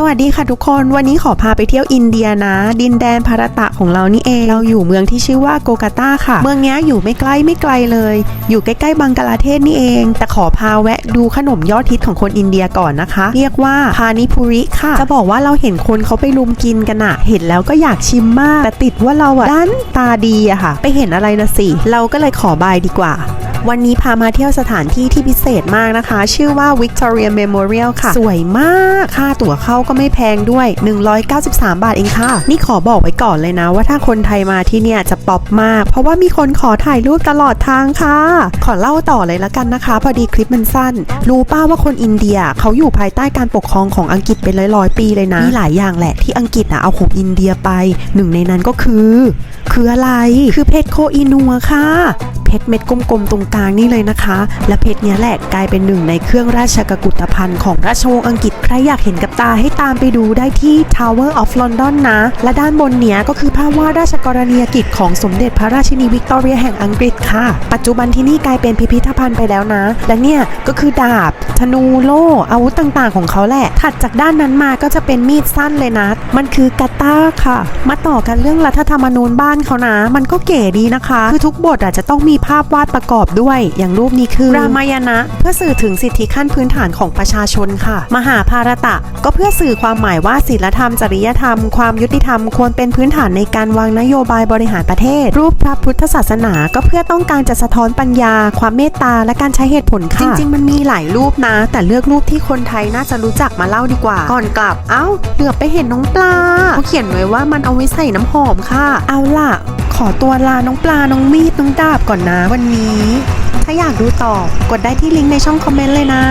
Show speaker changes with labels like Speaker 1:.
Speaker 1: สวัสดีค่ะทุกคน วันนี้ขอพาไปเที่ยวอินเดียนะ ดินแดนภารตะของเรานี่เองเราอยู่เมืองที่ชื่อว่าโกกาตาค่ะ เมืองนี้อยู่ไม่ใกล้ไม่ไกลเลย อยู่ใกล้ๆบังกลาเทศนี่เอง แต่ขอพาแวะดูขนมยอดฮิตของคนอินเดียก่อนนะคะ เรียกว่าพานิพุริค่ะ จะบอกว่าเราเห็นคนเขาไปลุมกินกันอะเห็นแล้วก็อยากชิมมาก แต่ติดว่าเราอะด้านตาดีอะค่ะ ไปเห็นอะไรนะสิเราก็เลยขอบายดีกว่า วันนี้พามาเที่ยวสถานที่ที่พิเศษมากนะคะ ชื่อว่า Victoria Memorial ค่ะ สวยมาก ค่าตั๋วเข้าก็ไม่แพงด้วย 193 บาทเองค่ะ นี่ขอบอกไว้ก่อนเลยนะ ว่าถ้าคนไทยมาที่เนี่ยจะป๊อปมาก เพราะว่ามีคนขอถ่ายรูปตลอดทางค่ะ ขอเล่าต่อเลยละกันนะคะ พอดีคลิปมันสั้น รู้ป้าว่าคนอินเดียเขาอยู่ภายใต้การปกครองของอังกฤษเป็นร้อยๆปีเลยนะมีหลายอย่างแหละที่อังกฤษอะเอาของอินเดียไป หนึ่งในนั้นก็คือ คืออะไร คือเพชรโคอินัวค่ะ เพชรเม็ดกลมๆตรงกลางนี่เลยนะคะ และเพชรเนี้ยแหละกลายเป็นหนึ่งในเครื่องราชกุฏภัณฑ์ของราชวงศ์อังกฤษ ใครอยากเห็นกับตาให้ตามไปดูได้ที่ Tower of London นะ และด้านบนเนี้ยก็คือภาพวาดราชกรณียกิจของสมเด็จพระราชินีวิกตอเรียแห่งอังกฤษค่ะ ปัจจุบันที่นี่กลายเป็นพิพิธภัณฑ์ไปแล้วนะ และเนี่ยก็คือดาบ ธนูโล่อาวุธต่างๆ ของเขาแหละ ถัดจากด้านนั้นมาก็จะเป็นมีดสั้นเลยนะ มันคือกาตาค่ะ มาต่อกันเรื่องรัฐธรรมนูญบ้านเขานะ มันก็เก๋ดีนะคะ คือทุกบทอาจจะต้องมีภาพวาดประกอบด้วย อย่างรูปนี้คือ รามายณะ เพื่อสื่อถึงสิทธิขั้นพื้นฐานของประชาชนค่ะ มหาภารตะ ก็เพื่อสื่อความหมายว่าศีลธรรม จริยธรรม ความยุติธรรมควรเป็นพื้นฐานในการวางนโยบายบริหารประเทศ รูปพระพุทธศาสนา ก็เพื่อต้องการจะสะท้อนปัญญา ความเมตตาและการใช้เหตุผลค่ะ จริง ๆ มันมีหลายรูปนะ แต่เลือกรูปที่คนไทยน่าจะรู้จักมาเล่าดีกว่า ก่อนกลับ เอ้า เหลือบไปเห็นน้องปลาเขาเขียนไว้ว่ามันเอาไว้ใส่น้ำหอมค่ะ เอาล่ะ ขอตัวลาน้องปลา น้องมีด น้องดาบก่อนนะวันนี้ ถ้าอยากดูต่อกดได้ที่ลิงก์ในช่องคอมเมนต์เลยนะ